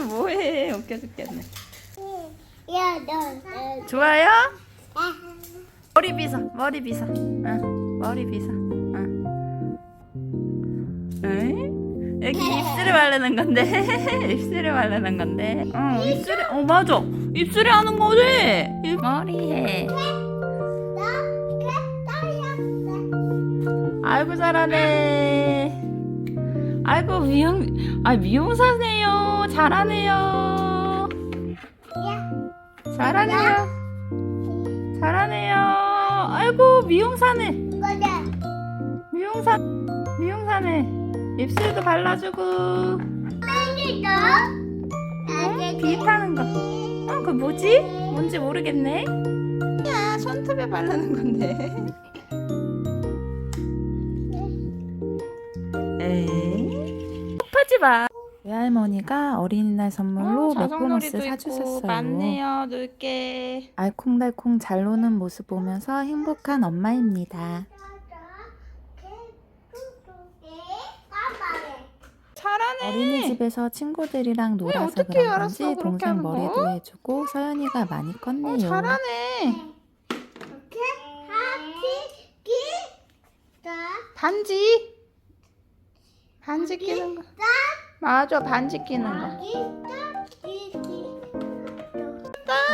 웃겨 죽겠네. 야, 너, 너. 좋아요? 아, 머리 빗어, 머리 빗어. 응, 머리 빗어. 응. 응? 여기 입술에 바르는 건데. 입술에 바르는 건데. 응, 입술에, 어, 맞아. 입술에 하는 거지? 입- 머리에. 딸이야. 아이고, 잘하네. 아이고, 미용, 아, 미용사네요. 잘하네요. 야, 잘하네요. 잘하네요. 아이고, 미용사네. 미용사 미용사네 입술도 발라주고? 어? 비타는 거. 어, 그거 뭐지? 뭔지 모르겠네. 야, 손톱에 바르는 건데. 하지 마. 외할머니가 어린이날 선물로 맥도너스 사주셨어요. 맞네요. 놀게. 알콩달콩 잘 노는 모습 보면서 행복한 엄마입니다. 잘하네. 어린이집에서 친구들이랑 놀아서 어떻게 그런 알았어, 건지 그렇게 동생? 머리도 해주고 서연이가 많이 컸네요. 어, 잘하네. 반지. 반지 끼는 거. 맞아, 반지 끼는 거.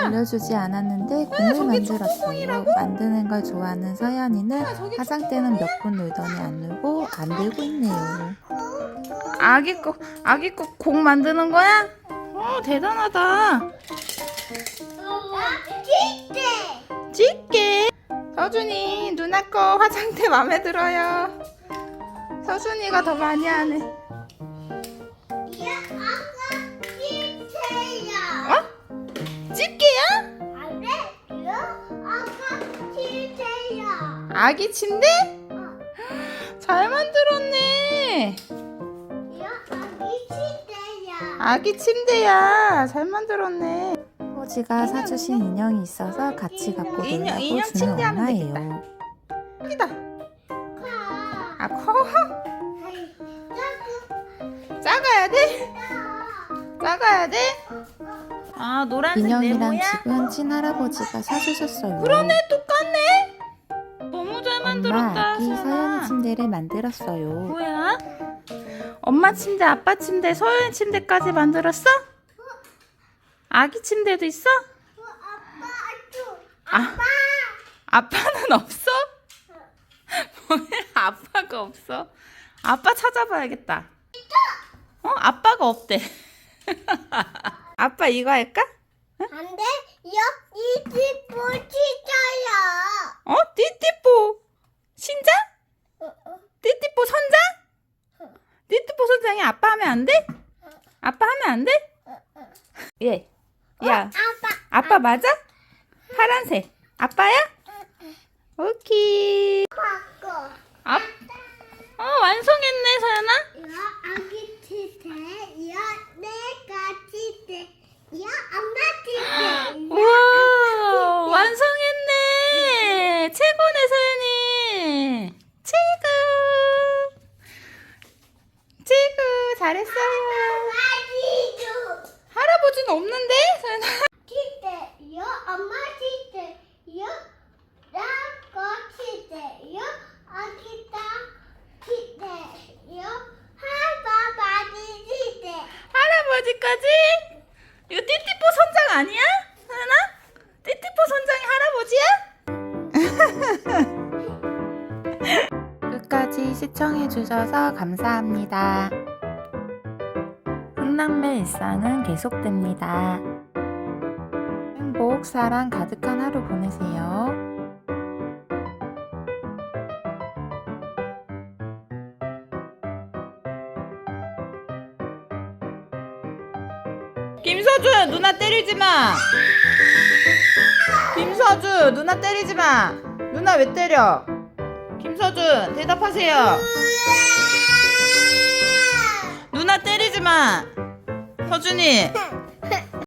알려주지 않았는데 공을 만들었어요. 만드는 걸 좋아하는 서연이는 화장대는 몇 분 놀더니 안 놀고 안 들고 있네요. 아기 거, 아기 거 공 만드는 거야? 어, 대단하다. 찍게. 서준이 누나 거 화장대 마음에 들어요. 서준이가 더 많이 하네. 어? 집게야? 아기 침대? 잘 만들었네. 아기 침대야. 잘 만들었네. 호지가 사주신 인형이 있어서 같이 갖고 인형, 놀라고 인형 주는 침대 하면 엄마예요. 크다. 아, 커? 작아야 돼? 아, 노란색 인형이랑 네모야? 집은 친할아버지가 사주셨어요. 그러네, 똑같네. 너무 잘 엄마 만들었다, 아기 서연아. 서연이 침대를 만들었어요. 뭐야? 엄마 침대, 아빠 침대, 서연 침대까지 만들었어? 아기 침대도 있어? 아, 아빠는 없어? 뭐야, 아빠가 없어? 아빠 찾아봐야겠다. 어, 아빠가 없대. 아빠 이거 할까? 안 돼, 여기 집 보시져요. 어? 띠띠뽀 신장? 띠띠뽀 선장? 띠띠뽀 선장이 아빠 하면 안 돼? 아빠 하면 안 돼? 예. 야, 아빠, 아빠 맞아? 파란색. 아빠야? 오케이. 바꿔. 아, 어, 완성했네, 서연아. 이거 아기 치대, 이거 내가 치대, 이거 엄마 치대. 이거 우와, 완성했네. 최고네, 서연이. 최고. 최고, 잘했어요. 할아버지는 없는데, 서연아? 치대, 이거 엄마 치대, 이거 나거 치대, 이거 아기다 치대, 이거 할아버지 치대. 할아버지까지? 이거 띠띠뽀 선장 아니야? 서연아? 띠띠뽀 선장이 할아버지야? 끝까지 시청해주셔서 감사합니다. 흥남매 일상은 계속됩니다. 행복, 사랑 가득한 하루 보내세요. 김서준 누나 때리지 마. 김서준 누나 때리지 마. 누나 왜 때려? 김서준 대답하세요. 누나 때리지 마. 서준이